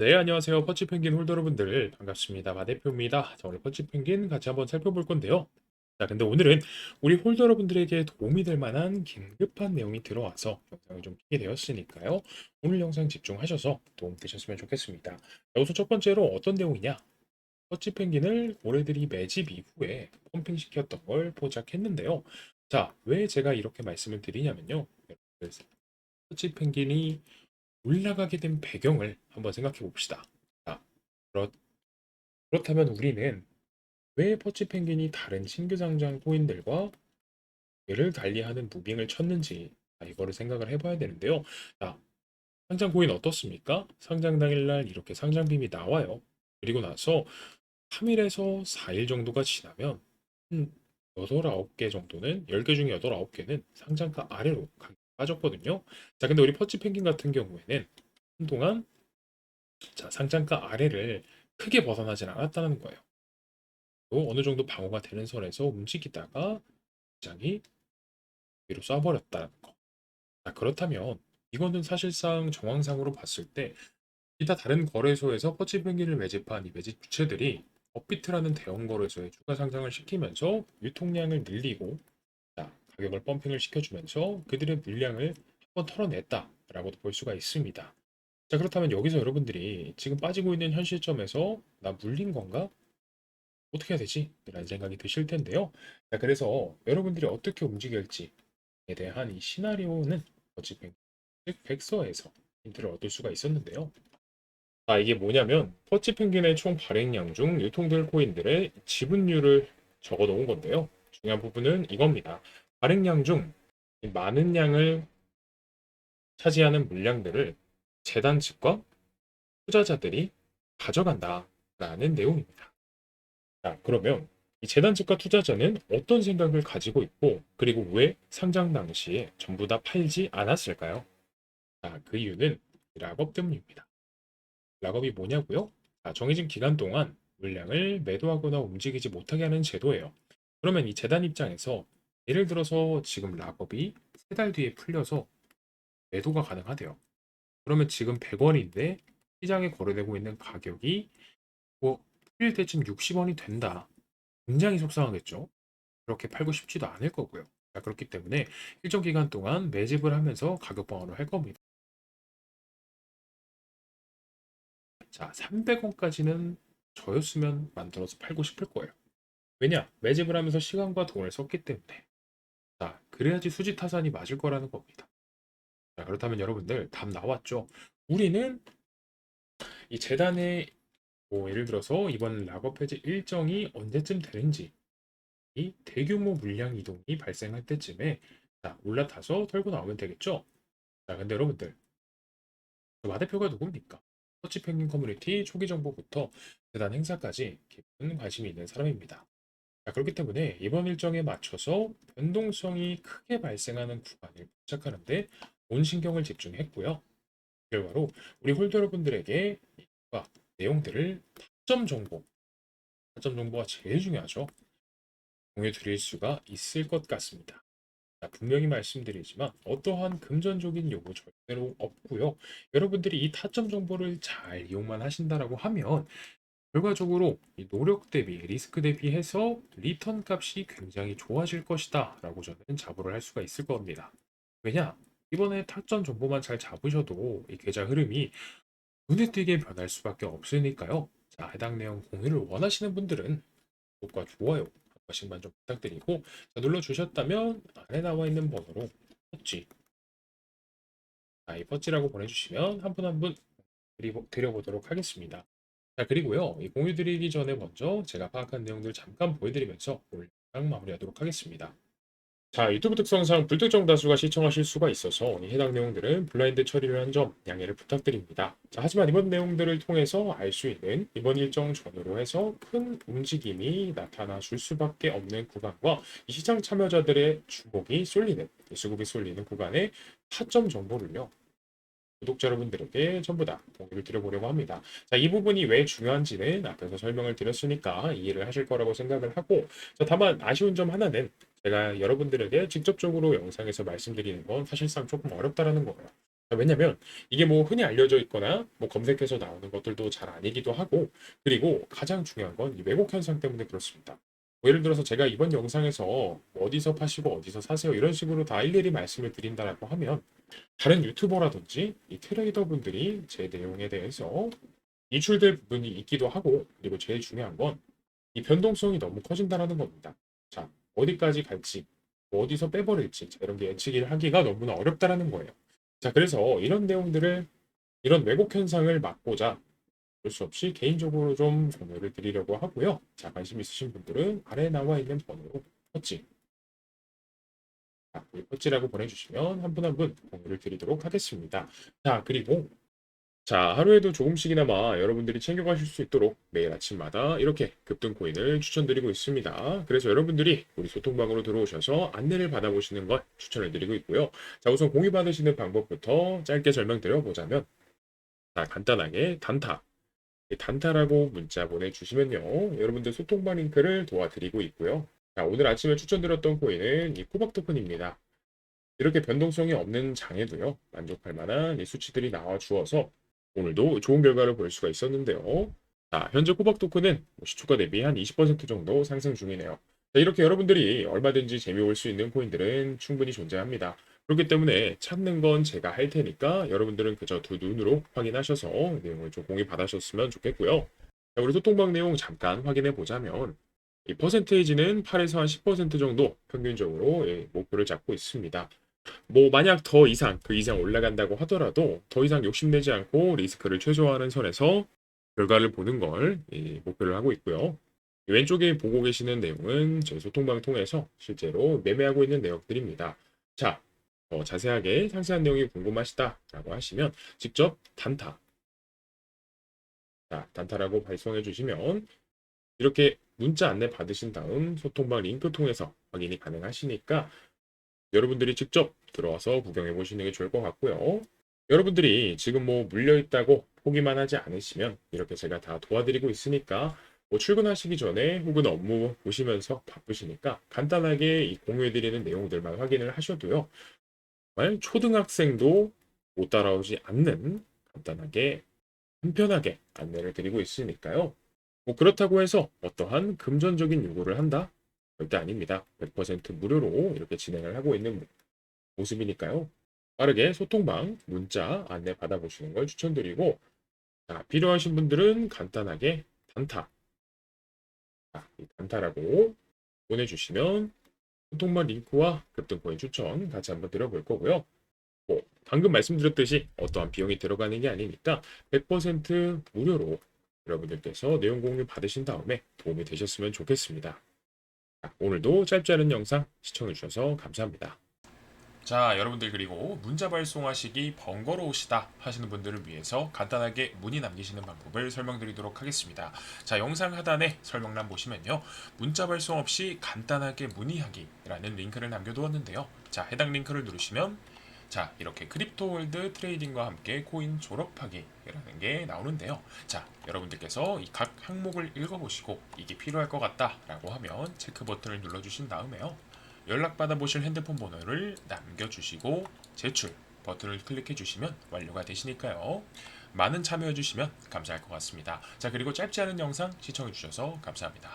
네, 안녕하세요. 퍼치펭귄 홀더 여러분들 반갑습니다. 마 대표입니다. 자, 오늘 퍼치펭귄 같이 한번 살펴볼 건데요. 자, 근데 오늘은 우리 홀더 여러분들에게 도움이 될 만한 긴급한 내용이 들어와서 영상을 좀 키게 되었으니까요. 오늘 영상 집중하셔서 도움 되셨으면 좋겠습니다. 자, 우선 첫 번째로 어떤 내용이냐? 퍼치펭귄을 올해들이 매집 이후에 펌핑시켰던 걸 포착했는데요. 자, 왜 제가 이렇게 말씀을 드리냐면요. 퍼치펭귄이 올라가게 된 배경을 한번 생각해 봅시다. 자, 그렇, 그렇다면 우리는 왜 퍼치 펭귄이 다른 신규 상장 코인들과 얘를 달리하는 무빙을 쳤는지 자, 이거를 생각을 해봐야 되는데요. 자, 상장 코인 어떻습니까? 상장 당일날 이렇게 상장빔이 나와요. 그리고 나서 3일에서 4일 정도가 지나면 한 8, 9개 정도는 10개 중에 8, 9개는 상장가 아래로 가격이 빠졌거든요. 자, 근데 우리 퍼치 펭귄 같은 경우에는 한동안 자, 상장가 아래를 크게 벗어나진 않았다는 거예요. 또 어느 정도 방어가 되는 선에서 움직이다가 시장이 위로 쏴버렸다는 거. 자, 그렇다면 이거는 사실상 정황상으로 봤을 때 기타 다른 거래소에서 퍼치 펭귄을 매집한 이 매집 주체들이 업비트라는 대형 거래소에 추가 상장을 시키면서 유통량을 늘리고 자, 가격을 펌핑을 시켜주면서 그들의 물량을 한번 털어냈다라고도 볼 수가 있습니다. 자, 그렇다면 여기서 여러분들이 지금 빠지고 있는 현 시점에서 나 물린 건가? 어떻게 해야 되지? 라는 생각이 드실 텐데요. 자, 그래서 여러분들이 어떻게 움직일지에 대한 이 시나리오는 어찌 백- 즉 백서에서 힌트를 얻을 수가 있었는데요. 아, 이게 뭐냐면 퍼치 펭귄의 총 발행량 중 유통될 코인들의 지분율을 적어 놓은 건데요. 중요한 부분은 이겁니다. 발행량 중 많은 양을 차지하는 물량들을 재단 측과 투자자들이 가져간다라는 내용입니다. 자, 그러면 이 재단 측과 투자자는 어떤 생각을 가지고 있고 그리고 왜 상장 당시에 전부 다 팔지 않았을까요? 자, 그 이유는 락업 때문입니다. 락업이 뭐냐고요? 자, 정해진 기간 동안 물량을 매도하거나 움직이지 못하게 하는 제도예요. 그러면 이 재단 입장에서 예를 들어서 지금 락업이 세 달 뒤에 풀려서 매도가 가능하대요. 그러면 지금 100원인데 시장에 거래되고 있는 가격이 뭐 풀릴 때쯤 60원이 된다. 굉장히 속상하겠죠. 그렇게 팔고 싶지도 않을 거고요. 자, 그렇기 때문에 일정 기간 동안 매집을 하면서 가격 방어를 할 겁니다. 자, 300원까지는 저였으면 만들어서 팔고 싶을 거예요. 왜냐? 매집을 하면서 시간과 돈을 썼기 때문에. 자, 그래야지 수지 타산이 맞을 거라는 겁니다. 자, 그렇다면 여러분들 답 나왔죠? 우리는 이 재단의 뭐 예를 들어서 이번 락업 해제 일정이 언제쯤 되는지 이 대규모 물량 이동이 발생할 때쯤에 자, 올라타서 털고 나오면 되겠죠? 자, 근데 여러분들 그 마대표가 누굽니까? 터치 펭귄 커뮤니티 초기 정보부터 재단 행사까지 깊은 관심이 있는 사람입니다. 자, 그렇기 때문에 이번 일정에 맞춰서 변동성이 크게 발생하는 구간을 포착하는데 온 신경을 집중했고요. 결과로 우리 홀더 여러분들에게 이 구간, 내용들을 타점 정보, 타점 정보가 제일 중요하죠. 공유 드릴 수가 있을 것 같습니다. 자, 분명히 말씀드리지만 어떠한 금전적인 요구 절대로 없고요. 여러분들이 이 타점 정보를 잘 이용만 하신다라고 하면 결과적으로 이 노력 대비, 리스크 대비해서 리턴 값이 굉장히 좋아질 것이다 라고 저는 자부를 할 수가 있을 겁니다. 왜냐? 이번에 타점 정보만 잘 잡으셔도 이 계좌 흐름이 눈에 띄게 변할 수밖에 없으니까요. 자, 해당 내용 공유를 원하시는 분들은 구독과 좋아요 한 번씩만 좀 부탁드리고 자, 눌러주셨다면 아래 나와 있는 번호로 퍼치 자, 이 퍼치라고 보내주시면 한 분 한분 드려보도록 하겠습니다. 자, 그리고요, 이 공유 드리기 전에 먼저 제가 파악한 내용들 잠깐 보여드리면서 오늘 영상 마무리하도록 하겠습니다. 자, 유튜브 특성상 불특정 다수가 시청하실 수가 있어서 이 해당 내용들은 블라인드 처리를 한 점 양해를 부탁드립니다. 자, 하지만 이번 내용들을 통해서 알 수 있는 이번 일정 전후로 해서 큰 움직임이 나타나 줄 수밖에 없는 구간과 이 시장 참여자들의 주목이 쏠리는, 이 수급이 쏠리는 구간의 타점 정보를요. 구독자 여러분들에게 전부 다 공유를 드려보려고 합니다. 자, 이 부분이 왜 중요한지는 앞에서 설명을 드렸으니까 이해를 하실 거라고 생각을 하고, 자, 다만 아쉬운 점 하나는 제가 여러분들에게 직접적으로 영상에서 말씀드리는 건 사실상 조금 어렵다라는 거예요. 왜냐면 이게 뭐 흔히 알려져 있거나 뭐 검색해서 나오는 것들도 잘 아니기도 하고 그리고 가장 중요한 건 이 왜곡 현상 때문에 그렇습니다. 뭐 예를 들어서 제가 이번 영상에서 뭐 어디서 파시고 어디서 사세요 이런 식으로 다 일일이 말씀을 드린다라고 하면 다른 유튜버라든지 이 트레이더 분들이 제 내용에 대해서 이출될 부분이 있기도 하고 그리고 제일 중요한 건 이 변동성이 너무 커진다라는 겁니다. 자 어디까지 갈지 뭐 어디서 빼버릴지 자, 이런 게 예측을 하기가 너무나 어렵다라는 거예요. 자 그래서 이런 내용들을 이런 왜곡 현상을 막고자 어쩔 수 없이 개인적으로 좀 공유를 드리려고 하고요. 자, 관심 있으신 분들은 아래 나와 있는 번호로 이 퍼치라고 보내주시면 한 분 한 분 공유를 드리도록 하겠습니다. 자, 그리고 자, 하루에도 조금씩이나마 여러분들이 챙겨가실 수 있도록 매일 아침마다 이렇게 급등 코인을 추천드리고 있습니다. 그래서 여러분들이 우리 소통방으로 들어오셔서 안내를 받아보시는 걸 추천을 드리고 있고요. 자, 우선 공유 받으시는 방법부터 짧게 설명드려 보자면, 자, 간단하게 단타. 이 단타라고 문자 보내주시면요. 여러분들 소통방 링크를 도와드리고 있고요. 자, 오늘 아침에 추천드렸던 코인은 이 코박 토큰입니다. 이렇게 변동성이 없는 장에도요, 만족할 만한 이 수치들이 나와 주어서 오늘도 좋은 결과를 볼 수가 있었는데요. 자, 현재 코박 토큰은 뭐 시초가 대비 한 20% 정도 상승 중이네요. 자, 이렇게 여러분들이 얼마든지 재미 볼수 있는 코인들은 충분히 존재합니다. 그렇기 때문에 찾는 건 제가 할 테니까 여러분들은 그저 두 눈으로 확인하셔서 내용을 좀 공유 받으셨으면 좋겠고요. 자, 우리 소통방 내용 잠깐 확인해 보자면 이 퍼센테이지는 8에서 한 10% 정도 평균적으로 예, 목표를 잡고 있습니다. 뭐 만약 더 이상 그 이상 올라간다고 하더라도 더 이상 욕심내지 않고 리스크를 최소화하는 선에서 결과를 보는 걸 예, 목표를 하고 있고요. 왼쪽에 보고 계시는 내용은 저희 소통방 통해서 실제로 매매하고 있는 내역들입니다. 자, 더 자세하게 상세한 내용이 궁금하시다 라고 하시면 직접 단타, 자, 단타라고 발송해 주시면 이렇게 문자 안내 받으신 다음 소통방 링크 통해서 확인이 가능하시니까 여러분들이 직접 들어와서 구경해 보시는 게 좋을 것 같고요. 여러분들이 지금 뭐 물려 있다고 포기만 하지 않으시면 이렇게 제가 다 도와드리고 있으니까 뭐 출근하시기 전에 혹은 업무 보시면서 바쁘시니까 간단하게 이 공유해드리는 내용들만 확인을 하셔도요. 정말 초등학생도 못 따라오지 않는 간단하게 간편하게 안내를 드리고 있으니까요. 뭐 그렇다고 해서 어떠한 금전적인 요구를 한다? 절대 아닙니다. 100% 무료로 이렇게 진행을 하고 있는 모습이니까요. 빠르게 소통방 문자 안내 받아보시는 걸 추천드리고 자, 필요하신 분들은 간단하게 단타 자, 이 단타라고 보내주시면 소통방 링크와 급등코인 추천 같이 한번 드려볼 거고요. 뭐 방금 말씀드렸듯이 어떠한 비용이 들어가는 게 아니니까 100% 무료로 여러분들께서 내용 공유 받으신 다음에 도움이 되셨으면 좋겠습니다. 자, 오늘도 짧지 않은 영상 시청해주셔서 감사합니다. 자, 여러분들 그리고 문자 발송하시기 번거로우시다 하시는 분들을 위해서 간단하게 문의 남기시는 방법을 설명드리도록 하겠습니다. 자, 영상 하단에 설명란 보시면요. 문자 발송 없이 간단하게 문의하기라는 링크를 남겨두었는데요. 자, 해당 링크를 누르시면 자, 이렇게 크립토월드 트레이딩과 함께 코인 졸업하기라는 게 나오는데요. 자, 여러분들께서 이 각 항목을 읽어보시고 이게 필요할 것 같다라고 하면 체크 버튼을 눌러주신 다음에요. 연락받아 보실 핸드폰 번호를 남겨주시고 제출 버튼을 클릭해 주시면 완료가 되시니까요. 많은 참여해 주시면 감사할 것 같습니다. 자, 그리고 짧지 않은 영상 시청해 주셔서 감사합니다.